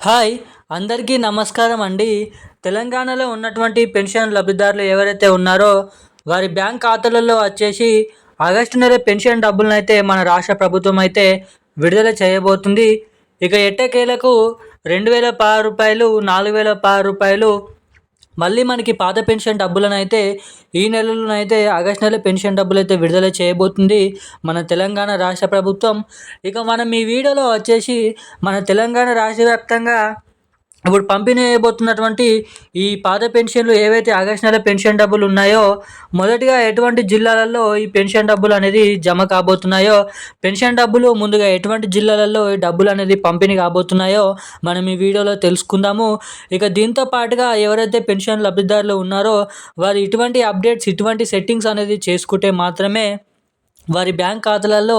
Hi అందరికీ నమస్కారం అండి. తెలంగాణలో ఉన్నటువంటి పెన్షన్ లబ్ధిదారులు ఎవరైతే ఉన్నారో వారి బ్యాంక్ ఖాతాలలో వచ్చేసి ఆగస్టు నెల పెన్షన్ డబ్బులను అయితే మన రాష్ట్ర ప్రభుత్వం అయితే విడుదల చేయబోతుంది. ఇక ఎట్టకేలకు రెండు వేల పది రూపాయలు నాలుగు వేల పది రూపాయలు మళ్ళీ మనకి పాత పెన్షన్ డబ్బులను అయితే ఈ నెలలోనైతే ఆగస్ట్ నెల పెన్షన్ డబ్బులు అయితే విడుదల చేయబోతుంది మన తెలంగాణ రాష్ట్ర ప్రభుత్వం. ఇక మనం ఈ వీడియోలో వచ్చేసి మన తెలంగాణ రాష్ట్ర వ్యాప్తంగా ఇప్పుడు పంపిణీ చేయబోతున్నటువంటి ఈ పాత పెన్షన్లు ఏవైతే ఆగస్ట్ నెల పెన్షన్ డబ్బులు ఉన్నాయో మొదటిగా ఎటువంటి జిల్లాలలో ఈ పెన్షన్ డబ్బులు అనేది జమ కాబోతున్నాయో పెన్షన్ డబ్బులు ముందుగా ఎటువంటి జిల్లాలలో ఈ డబ్బులు అనేది పంపిణీ కాబోతున్నాయో మనం ఈ వీడియోలో తెలుసుకుందాము. ఇక దీంతో పాటుగా ఎవరైతే పెన్షన్ లబ్ధిదారులు ఉన్నారో వారు ఇటువంటి అప్డేట్స్ ఇటువంటి సెట్టింగ్స్ అనేది చేసుకుంటే మాత్రమే వారి బ్యాంక్ ఖాతాలలో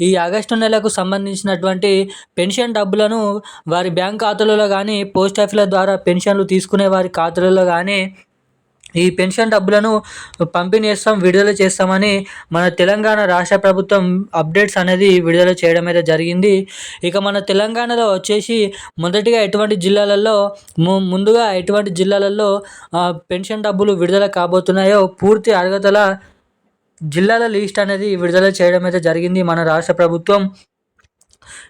ఈ ఆగస్టు నెలకు సంబంధించినటువంటి పెన్షన్ డబ్బులను వారి బ్యాంక్ ఖాతాలలో కానీ పోస్ట్ ఆఫీసుల ద్వారా పెన్షన్లు తీసుకునే వారి ఖాతాలలో కానీ ఈ పెన్షన్ డబ్బులను పంపిణీ చేస్తాం విడుదల చేస్తామని మన తెలంగాణ రాష్ట్ర ప్రభుత్వం అప్డేట్స్ అనేది విడుదల చేయడం అయితే జరిగింది. ఇక మన తెలంగాణలో వచ్చేసి మొదటిగా ఎటువంటి జిల్లాలలో ము ముందుగా ఎటువంటి జిల్లాలలో పెన్షన్ డబ్బులు విడుదల కాబోతున్నాయో పూర్తి అర్హతల జిల్లాల లిస్ట్ అనేది విడుదల చేయడం అయితే జరిగింది మన రాష్ట్ర ప్రభుత్వం.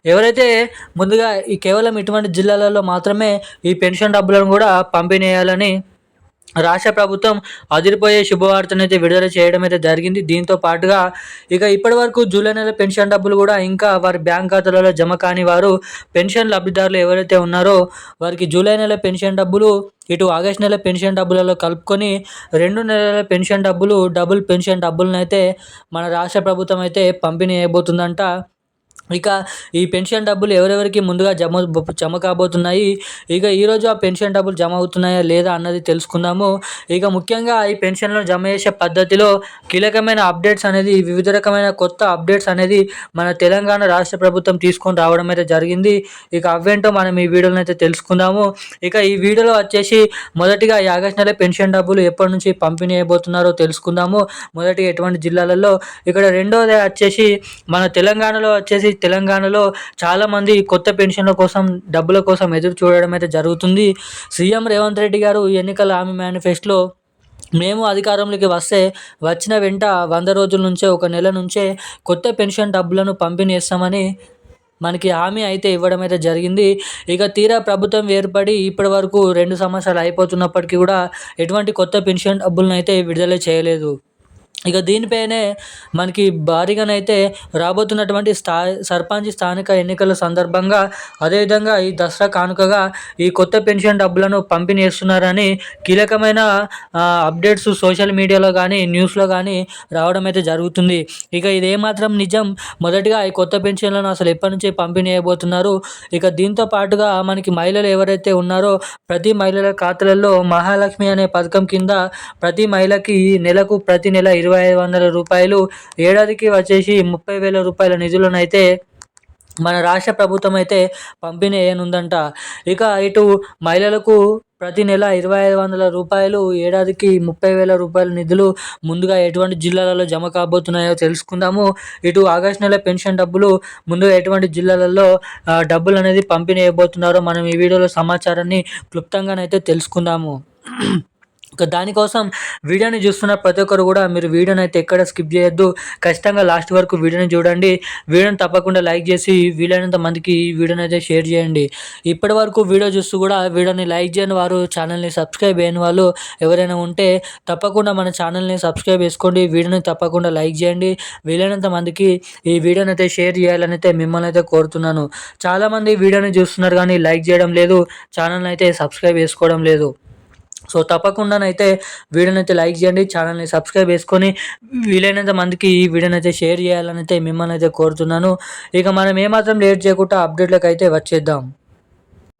ఎవరైతే ముందుగా ఈ కేవలం ఇటువంటి జిల్లాలలో మాత్రమే ఈ పెన్షన్ డబ్బులను కూడా పంపిణీ చేయాలని రాష్ట్ర ప్రభుత్వం అదిరిపోయే శుభవార్తను అయితే విడుదల చేయడం అయితే జరిగింది. దీంతో పాటుగా ఇక ఇప్పటి వరకు జూలై నెల పెన్షన్ డబ్బులు కూడా ఇంకా వారి బ్యాంక్ ఖాతాలలో జమ కాని వారు పెన్షన్ లబ్ధిదారులు ఎవరైతే ఉన్నారో వారికి జూలై నెల పెన్షన్ డబ్బులు ఇటు ఆగస్ట్ నెల పెన్షన్ డబ్బులలో కలుపుకొని రెండు నెలల పెన్షన్ డబ్బులు డబుల్ పెన్షన్ డబ్బులను అయితే మన రాష్ట్ర ప్రభుత్వం అయితే పంపిణీ అయిపోతుందంట ఇక ఈ పెన్షన్ డబ్బులు ఎవరెవరికి ముందుగా జమ జమ కాబోతున్నాయి? ఇక ఈరోజు ఆ పెన్షన్ డబ్బులు జమ అవుతున్నాయా లేదా అన్నది తెలుసుకుందాము. ఇక ముఖ్యంగా ఈ పెన్షన్లు జమ చేసే పద్ధతిలో కీలకమైన అప్డేట్స్ అనేది వివిధ రకమైన కొత్త అప్డేట్స్ అనేది మన తెలంగాణ రాష్ట్ర ప్రభుత్వం తీసుకొని రావడం అయితే జరిగింది. ఇక అవేంటో మనం ఈ వీడియోలో అయితే తెలుసుకుందాము. ఇక ఈ వీడియోలో వచ్చేసి మొదటిగా ఈ ఆగస్ట్ నెల పెన్షన్ డబ్బులు ఎప్పటి నుంచి పంపిణీ అయిపోతున్నారో తెలుసుకుందాము. మొదటి ఎటువంటి జిల్లాలలో? ఇక్కడ రెండోది వచ్చేసి మన తెలంగాణలో వచ్చేసి తెలంగాణలో చాలామంది కొత్త పెన్షన్ల కోసం డబ్బుల కోసం ఎదురు చూడడం అయితే జరుగుతుంది. సీఎం రేవంత్ రెడ్డి గారు ఎన్నికల హామీ మేనిఫెస్టోలో మేము అధికారంలోకి వస్తే వచ్చిన వెంట వంద రోజుల నుంచే ఒక నెల నుంచే కొత్త పెన్షన్ డబ్బులను పంపిణీ చేస్తామని మనకి హామీ అయితే ఇవ్వడం అయితే జరిగింది. ఇక తీరా ప్రభుత్వం ఏర్పడి ఇప్పటి వరకు రెండు సంవత్సరాలు అయిపోతున్నప్పటికీ కూడా ఎటువంటి కొత్త పెన్షన్ డబ్బులను అయితే విడుదల చేయలేదు. ఇక దీనిపైనే మనకి భారీగానైతే రాబోతున్నటువంటి స్థా సర్పంచ్ స్థానిక ఎన్నికల సందర్భంగా అదేవిధంగా ఈ దసరా కానుకగా ఈ కొత్త పెన్షన్ డబ్బులను పంపిణీ చేస్తున్నారని కీలకమైన అప్డేట్స్ సోషల్ మీడియాలో కానీ న్యూస్లో కానీ రావడం అయితే జరుగుతుంది. ఇక ఇది ఏమాత్రం నిజం. మొదటిగా ఈ కొత్త పెన్షన్లను అసలు ఎప్పటి నుంచి పంపిణీ చేయబోతున్నారు ఇక దీంతో పాటుగా మనకి మహిళలు ఎవరైతే ఉన్నారో ప్రతి మహిళల ఖాతాలలో మహాలక్ష్మి అనే పథకం కింద ప్రతి మహిళకి నెలకు ప్రతి నెల ఇరవై ఇరవై ఐదు వందల రూపాయలు. ఏడాదికి వచ్చేసి ముప్పై వేల రూపాయల నిధులను అయితే మన రాష్ట్ర ప్రభుత్వం అయితే పంపిణీ అయ్యనుందంట ఇక ఇటు మహిళలకు ప్రతి నెల ఇరవై ఐదు వందల రూపాయలు ఏడాదికి ముప్పై వేల రూపాయల నిధులు ముందుగా ఎటువంటి జిల్లాలలో జమ కాబోతున్నాయో తెలుసుకుందాము. ఇటు ఆగస్ట్ నెల పెన్షన్ డబ్బులు ముందుగా ఎటువంటి జిల్లాలలో డబ్బులు అనేది పంపిణీ చేయబోతున్నారో మనం ఈ వీడియోలో సమాచారాన్ని క్లుప్తంగానైతే తెలుసుకుందాము. దానికోసం వీడియోని చూస్తున్న ప్రతి ఒక్కరు కూడా మీరు వీడియోని అయితే ఎక్కడ స్కిప్ చేయొద్దు. ఖచ్చితంగా లాస్ట్ వరకు వీడియోని చూడండి. వీడియోని తప్పకుండా లైక్ చేసి వీలైనంత మందికి ఈ వీడియోని అయితే షేర్ చేయండి. ఇప్పటి వరకు వీడియో చూస్తూ కూడా వీడియోని లైక్ చేయని వారు ఛానల్ని సబ్స్క్రైబ్ చేయని వాళ్ళు ఎవరైనా ఉంటే తప్పకుండా మన ఛానల్ని సబ్స్క్రైబ్ చేసుకోండి. వీడియోని తప్పకుండా లైక్ చేయండి. వీలైనంత మందికి ఈ వీడియోని అయితే షేర్ చేయాలని అయితే మిమ్మల్ని అయితే కోరుతున్నాను. చాలామంది వీడియోని చూస్తున్నారు కానీ లైక్ చేయడం లేదు. ఛానల్ని అయితే సబ్స్క్రైబ్ చేసుకోవడం లేదు. సో తప్పకుండానైతే వీడియోనైతే లైక్ చేయండి ఛానల్ని సబ్స్క్రైబ్ చేసుకొని వీలైనంత మందికి ఈ వీడియోనైతే షేర్ చేయాలని అయితే మిమ్మల్ని అయితే కోరుతున్నాను. ఇక మనం ఏమాత్రం లేట్ చేయకుండా అప్డేట్లకు అయితే వచ్చేద్దాం.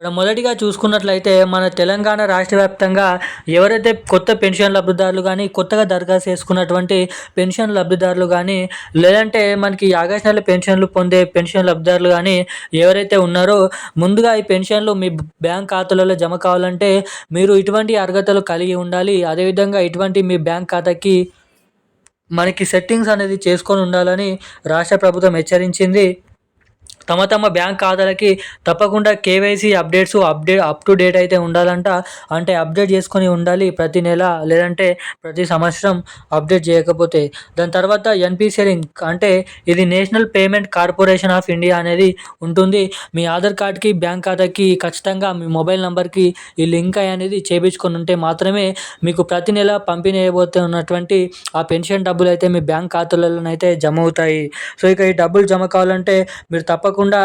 ఇక్కడ మొదటిగా చూసుకున్నట్లయితే మన తెలంగాణ రాష్ట్ర వ్యాప్తంగా ఎవరైతే కొత్త పెన్షన్ లబ్ధిదారులు కానీ కొత్తగా దరఖాస్తు చేసుకున్నటువంటి పెన్షన్ లబ్ధిదారులు కానీ లేదంటే మనకి ఈ ఆగస్ట్ నెల పెన్షన్లు పొందే పెన్షన్ లబ్ధిదారులు కానీ ఎవరైతే ఉన్నారో ముందుగా ఈ పెన్షన్లు మీ బ్యాంక్ ఖాతాలలో జమ కావాలంటే మీరు ఇటువంటి అర్హతలు కలిగి ఉండాలి. అదేవిధంగా ఇటువంటి మీ బ్యాంక్ ఖాతాకి మనకి సెట్టింగ్స్ అనేది చేసుకొని ఉండాలని రాష్ట్ర ప్రభుత్వం హెచ్చరించింది. తమ తమ బ్యాంక్ ఖాతాలకి తప్పకుండా KYC updates update up to date అయితే ఉండాలంట. అంటే అప్డేట్ చేసుకొని ఉండాలి ప్రతి నెల లేదంటే ప్రతి సంవత్సరం అప్డేట్ చేయకపోతే. దాని తర్వాత ఎన్పిసిఐ లింక్ అంటే ఇది national payment corporation of India అనేది ఉంటుంది. మీ ఆధార్ కార్డ్కి బ్యాంక్ ఖాతాకి ఖచ్చితంగా మీ మొబైల్ నెంబర్కి ఈ లింక్ అనేది చేయించుకొని ఉంటే మాత్రమే మీకు ప్రతి నెల పంపిణీ అయిపోతున్నటువంటి ఆ పెన్షన్ డబ్బులు అయితే మీ బ్యాంక్ ఖాతాలలోనైతే జమ అవుతాయి. సో ఇక ఈ డబ్బులు జమ కావాలంటే మీరు తప్పక తప్పకుండా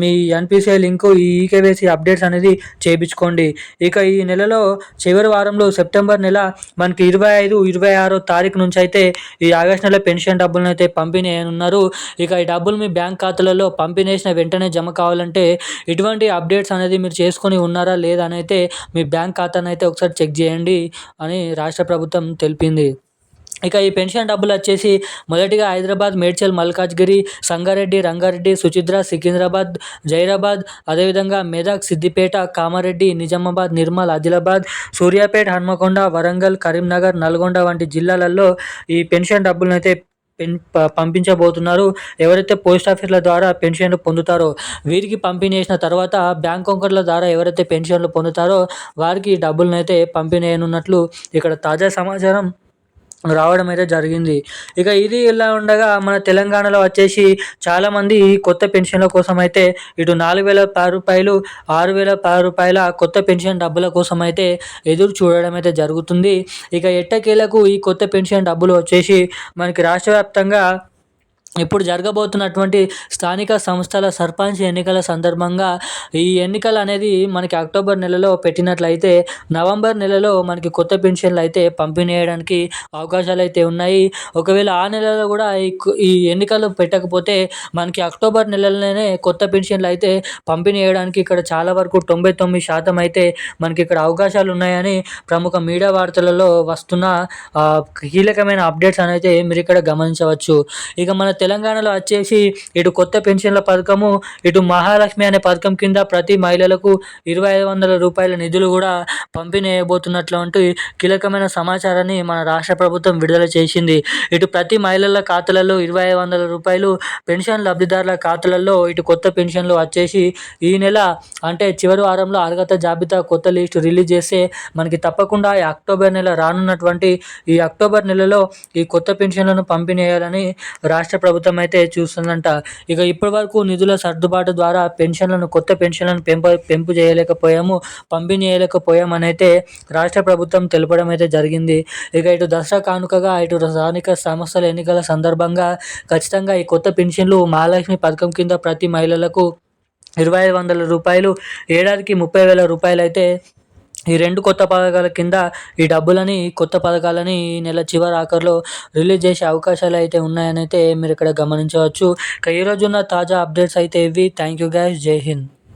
మీ ఎన్పిసిఐ లింకు ఈ ఈకేవైసీ అప్డేట్స్ అనేది చేయించుకోండి. ఇక ఈ నెలలో చివరి వారంలో సెప్టెంబర్ నెల మనకి ఇరవై ఐదు ఇరవై ఆరో తారీఖు నుంచి అయితే ఈ ఆగస్ట్ నెల పెన్షన్ డబ్బులను అయితే పంపిణీ ఉన్నారు ఇక ఈ డబ్బులు మీ బ్యాంక్ ఖాతాలలో పంపిణేసిన వెంటనే జమ కావాలంటే ఇటువంటి అప్డేట్స్ అనేది మీరు చేసుకొని ఉన్నారా లేదా అని అయితే మీ బ్యాంక్ ఖాతాను అయితే ఒకసారి చెక్ చేయండి అని రాష్ట్ర ప్రభుత్వం తెలిపింది. ఇక ఈ పెన్షన్ డబ్బులు వచ్చేసి మొదటిగా హైదరాబాద్ మేడ్చల్ మల్కాజ్గిరి సంగారెడ్డి రంగారెడ్డి సుచిద్ర సికింద్రాబాద్ జైరాబాద్ అదేవిధంగా మెదక్ సిద్దిపేట కామారెడ్డి నిజామాబాద్ నిర్మల్ ఆదిలాబాద్ సూర్యాపేట హన్మకొండ వరంగల్ కరీంనగర్ నల్గొండ వంటి జిల్లాలలో ఈ పెన్షన్ డబ్బులను అయితే పంపించబోతున్నారు. ఎవరైతే పోస్ట్ ఆఫీసుల ద్వారా పెన్షన్లు పొందుతారో వీరికి పంపిణీ చేసిన తర్వాత బ్యాంక్ అకౌంట్ల ద్వారా ఎవరైతే పెన్షన్లు పొందుతారో వారికి డబ్బులను అయితే పంపిణీ అయినట్లు ఇక్కడ తాజా సమాచారం. రావడం అయితే జరిగింది. ఇక ఇది ఇలా ఉండగా మన తెలంగాణలో వచ్చేసి చాలామంది కొత్త పెన్షన్ల కోసం అయితే ఇటు నాలుగు వేల పది రూపాయలు ఆరు వేల పది రూపాయల కొత్త పెన్షన్ డబ్బుల కోసం అయితే ఎదురు చూడడం అయితే జరుగుతుంది. ఇక ఎట్టకేలకు ఈ కొత్త పెన్షన్ డబ్బులు వచ్చేసి మనకి రాష్ట్ర వ్యాప్తంగా ఇప్పుడు జరగబోతున్నటువంటి స్థానిక సంస్థల సర్పంచ్ ఎన్నికల సందర్భంగా ఈ ఎన్నికలు అనేది మనకి అక్టోబర్ నెలలో పెట్టినట్లయితే నవంబర్ నెలలో మనకి కొత్త పెన్షన్లు అయితే పంపిణీ చేయడానికి అవకాశాలు అయితే ఉన్నాయి. ఒకవేళ ఆ నెలలో కూడా ఈ ఎన్నికలు పెట్టకపోతే మనకి అక్టోబర్ నెలలోనే కొత్త పెన్షన్లు అయితే పంపిణీ చేయడానికి ఇక్కడ చాలా వరకు తొంభై తొమ్మిది శాతం అయితే మనకి ఇక్కడ అవకాశాలు ఉన్నాయని ప్రముఖ మీడియా వార్తలలో వస్తున్న కీలకమైన అప్డేట్స్ అనేది మీరు ఇక్కడ గమనించవచ్చు. ఇక మన తెలంగాణలో వచ్చేసి ఇటు కొత్త పెన్షన్ల పథకము ఇటు మహాలక్ష్మి అనే పథకం కింద ప్రతి మహిళలకు ఇరవై ఐదు వందల రూపాయల నిధులు కూడా పంపిణీ కీలకమైన సమాచారాన్ని మన రాష్ట్ర ప్రభుత్వం విడుదల చేసింది. ఇటు ప్రతి మహిళల ఖాతాలలో ఇరవై ఐదు వందల రూపాయలు పెన్షన్ లబ్ధిదారుల ఖాతాలలో ఇటు కొత్త పెన్షన్లు వచ్చేసి ఈ నెల అంటే చివరి వారంలో అర్హత జాబితా కొత్త లిస్టు రిలీజ్ చేస్తే మనకి తప్పకుండా ఈ అక్టోబర్ నెల రానున్నటువంటి ఈ అక్టోబర్ నెలలో ఈ కొత్త పెన్షన్లను పంపిణీ చేయాలని రాష్ట్ర ప్రభుత్వం ప్రభుత్వం అయితే చూస్తుందంట. ఇక ఇప్పటి వరకు నిధుల సర్దుబాటు ద్వారా పెన్షన్లను కొత్త పెన్షన్లను పెంప పెంపు చేయలేకపోయాము పంపిణీ చేయలేకపోయామని అయితే రాష్ట్ర ప్రభుత్వం తెలపడం అయితే జరిగింది. ఇక ఇటు దసరా కానుకగా ఇటు స్థానిక సంస్థల ఎన్నికల సందర్భంగా ఖచ్చితంగా ఈ కొత్త పెన్షన్లు మహాలక్ష్మి పథకం కింద ప్రతి మహిళలకు ఇరవై ఐదు వందల రూపాయలు ఏడాదికి ముప్పై వేల రూపాయలు అయితే ఈ రెండు కొత్త పథకాల కింద ఈ డబ్బులని కొత్త పథకాలని ఈ నెల చివరి ఆఖరిలో రిలీజ్ చేసే అవకాశాలు అయితే ఉన్నాయని అయితే మీరు ఇక్కడ గమనించవచ్చు. ఇక ఈరోజు ఉన్న తాజా అప్డేట్స్ అయితే ఇవి. Thank you guys. జై హింద్.